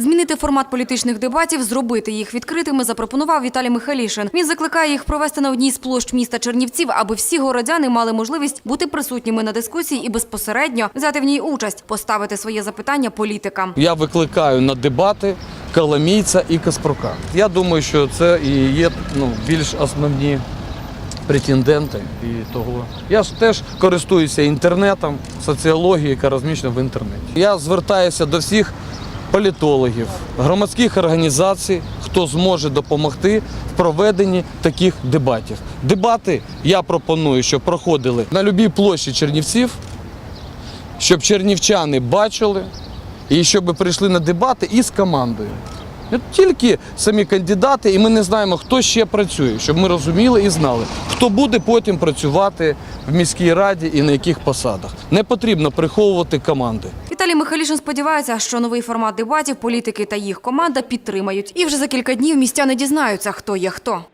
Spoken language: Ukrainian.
Змінити формат політичних дебатів, зробити їх відкритими, запропонував Віталій Михайлішин. Він закликає їх провести на одній з площ міста Чернівців, аби всі городяни мали можливість бути присутніми на дискусії і безпосередньо взяти в ній участь, поставити своє запитання політикам. Я викликаю на дебати Коломійця і Каспрука. Я думаю, що це і є ну, більш основні претенденти. І того. Я ж теж користуюся інтернетом, соціологією, яка розміщена в інтернеті. Я звертаюся до всіх політологів, громадських організацій, хто зможе допомогти в проведенні таких дебатів. Дебати я пропоную, щоб проходили на будь-якій площі Чернівців, щоб чернівчани бачили і щоб прийшли на дебати із командою. От Тільки самі кандидати, і ми не знаємо, хто ще працює, щоб ми розуміли і знали, хто буде потім працювати в міській раді і на яких посадах. Не потрібно приховувати команди. Віталій Михайлішин сподівається, що новий формат дебатів політики та їх команда підтримають. І вже за кілька днів містяни дізнаються, хто є хто.